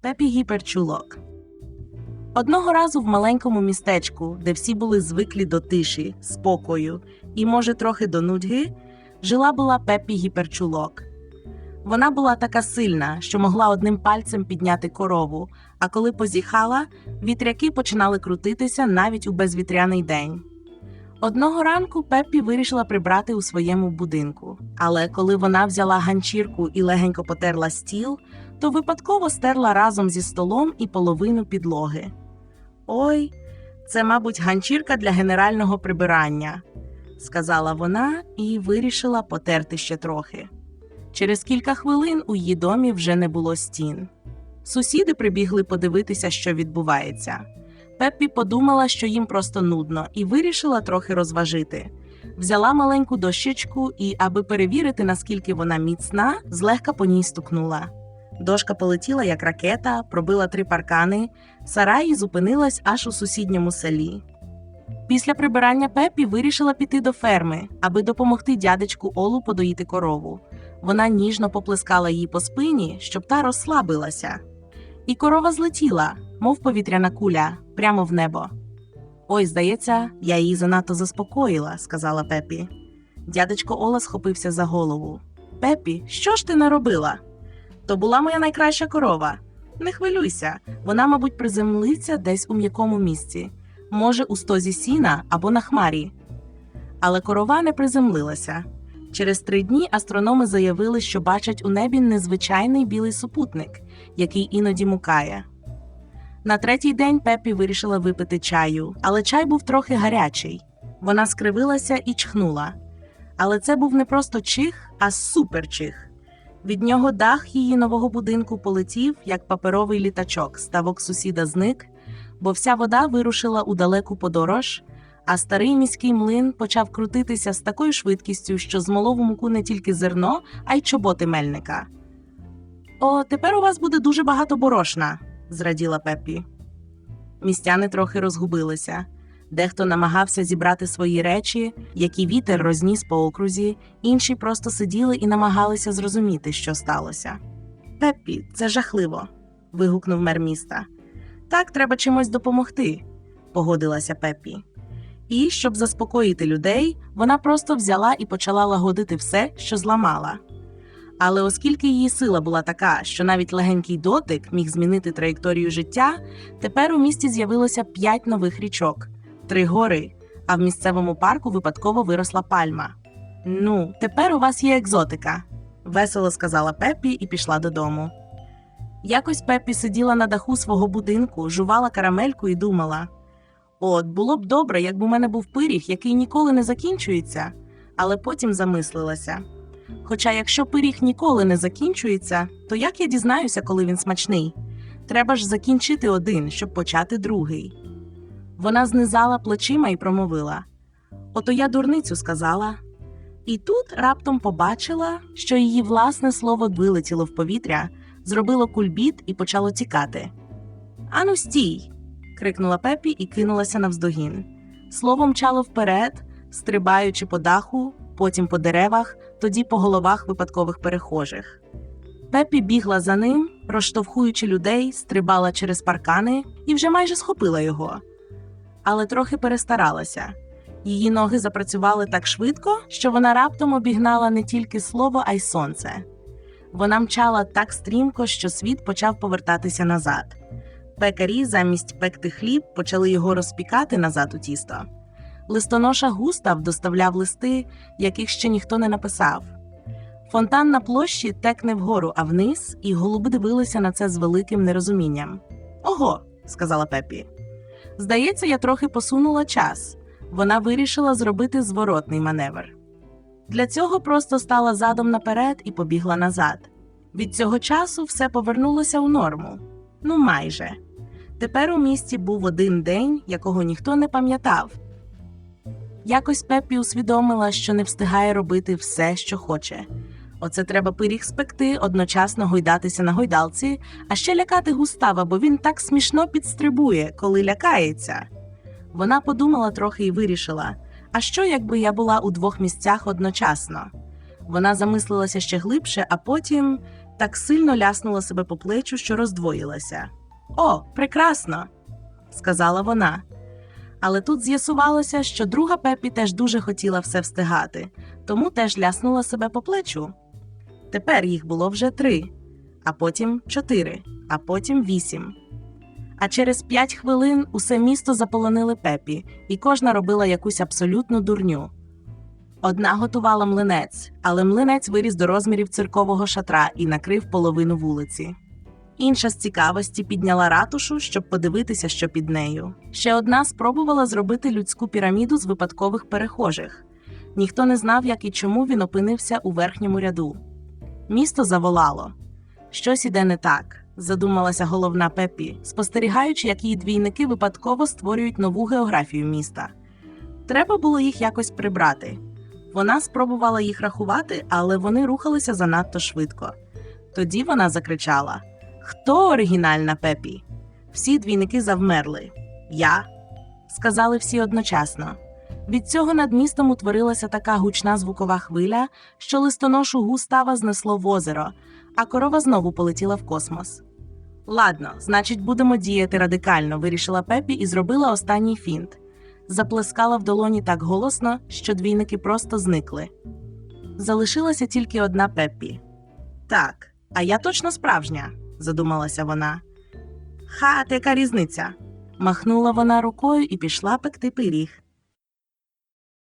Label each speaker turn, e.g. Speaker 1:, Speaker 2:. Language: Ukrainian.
Speaker 1: Пепі Гіперчулок. Одного разу в маленькому містечку, де всі були звиклі до тиші, спокою і, може, трохи до нудьги, жила була Пепі Гіперчулок. Вона була така сильна, що могла одним пальцем підняти корову, а коли позіхала, вітряки починали крутитися навіть у безвітряний день. Одного ранку Пеппі вирішила прибрати у своєму будинку, але коли вона взяла ганчірку і легенько потерла стіл, то випадково стерла разом зі столом і половину підлоги. Ой, це, мабуть, ганчірка для генерального прибирання, сказала вона і вирішила потерти ще трохи. Через кілька хвилин у її домі вже не було стін. Сусіди прибігли подивитися, що відбувається. Пеппі подумала, що їм просто нудно, і вирішила трохи розважити. Взяла маленьку дощечку і, аби перевірити, наскільки вона міцна, злегка по ній стукнула. Дошка полетіла як ракета, пробила три паркани, сарай і зупинилась аж у сусідньому селі. Після прибирання Пеппі вирішила піти до ферми, аби допомогти дядечку Олу подоїти корову. Вона ніжно поплескала її по спині, щоб та розслабилася. І корова злетіла, мов повітряна куля, прямо в небо. Ой, здається, я її занадто заспокоїла, сказала Пепі. Дядечко Ола схопився за голову. Пепі, що ж ти наробила? То була моя найкраща корова. Не хвилюйся, вона, мабуть, приземлиться десь у м'якому місці, може, у стозі сіна або на хмарі. Але корова не приземлилася. Через три дні астрономи заявили, що бачать у небі незвичайний білий супутник, який іноді мукає. На третій день Пеппі вирішила випити чаю, але чай був трохи гарячий. Вона скривилася і чхнула. Але це був не просто чих, а суперчих. Від нього дах її нового будинку полетів, як паперовий літачок, ставок сусіда зник, бо вся вода вирушила у далеку подорож, а старий міський млин почав крутитися з такою швидкістю, що змолов у муку не тільки зерно, а й чоботи мельника. О, тепер у вас буде дуже багато борошна, зраділа Пеппі. Містяни трохи розгубилися. Дехто намагався зібрати свої речі, які вітер розніс по окрузі, інші просто сиділи і намагалися зрозуміти, що сталося. Пеппі, це жахливо. вигукнув мер міста. Так, треба чимось допомогти, погодилася Пеппі. І, щоб заспокоїти людей, вона просто взяла і почала лагодити все, що зламала. Але оскільки її сила була така, що навіть легенький дотик міг змінити траєкторію життя, тепер у місті з'явилося п'ять нових річок, три гори, а в місцевому парку випадково виросла пальма. Ну, тепер у вас є екзотика, весело сказала Пеппі і пішла додому. Якось Пеппі сиділа на даху свого будинку, жувала карамельку і думала: От, було б добре, якби у мене був пиріг, який ніколи не закінчується, але потім замислилася. Хоча, якщо пиріг ніколи не закінчується, то як я дізнаюся, коли він смачний? Треба ж закінчити один, щоб почати другий. Вона знизала плечима і промовила: Ото я дурницю сказала. І тут раптом побачила, що її власне слово вилетіло в повітря, зробило кульбіт і почало тікати. Ану, стій. крикнула Пепі і кинулася навздогін. Слово мчало вперед, стрибаючи по даху, потім по деревах, тоді по головах випадкових перехожих. Пепі бігла за ним, розштовхуючи людей, стрибала через паркани і вже майже схопила його. Але трохи перестаралася. Її ноги запрацювали так швидко, що вона раптом обігнала не тільки слово, а й сонце. Вона мчала так стрімко, що світ почав повертатися назад. Пекарі замість пекти хліб почали його розпікати назад у тісто. Листоноша Густав доставляв листи, яких ще ніхто не написав. Фонтан на площі тек не вгору, а вниз, і голуби дивилися на це з великим нерозумінням. Ого, сказала Пепі. Здається, я трохи посунула час. Вона вирішила зробити зворотний маневр. Для цього просто стала задом наперед і побігла назад. Від цього часу все повернулося у норму. Ну, майже. Тепер у місті був один день, якого ніхто не пам'ятав. Якось Пеппі усвідомила, що не встигає робити все, що хоче. Оце треба пиріг спекти, одночасно гойдатися на гойдалці, а ще лякати Густава, бо він так смішно підстрибує, коли лякається. Вона подумала трохи і вирішила: а що, якби я була у двох місцях одночасно? Вона замислилася ще глибше, а потім так сильно ляснула себе по плечу, що роздвоїлася. О, прекрасно, сказала вона. Але тут з'ясувалося, що друга Пеппі теж дуже хотіла все встигати, тому теж ляснула себе по плечу. Тепер їх було вже три, а потім чотири, а потім вісім. А через п'ять хвилин усе місто заполонили Пепі, і кожна робила якусь абсолютну дурню. Одна готувала млинець, але млинець виріс до розмірів циркового шатра і накрив половину вулиці. Інша з цікавості підняла ратушу, щоб подивитися, що під нею. Ще одна спробувала зробити людську піраміду з випадкових перехожих. Ніхто не знав, як і чому він опинився у верхньому ряду. Місто заволало. Щось іде не так, задумалася головна Пеппі, спостерігаючи, як її двійники випадково створюють нову географію міста. Треба було їх якось прибрати. Вона спробувала їх рахувати, але вони рухалися занадто швидко. Тоді вона закричала: Хто оригінальна Пепі? Всі двійники завмерли. Я, сказали всі одночасно. Від цього над містом утворилася така гучна звукова хвиля, що листоношу Густава знесло в озеро, а корова знову полетіла в космос. Ладно, значить, будемо діяти радикально, вирішила Пепі і зробила останній фінт. Заплескала в долоні так голосно, що двійники просто зникли. Залишилася тільки одна Пеппі. Так, а я точно справжня, задумалася вона. Ха, та яка різниця? Махнула вона рукою і пішла пекти пиріг.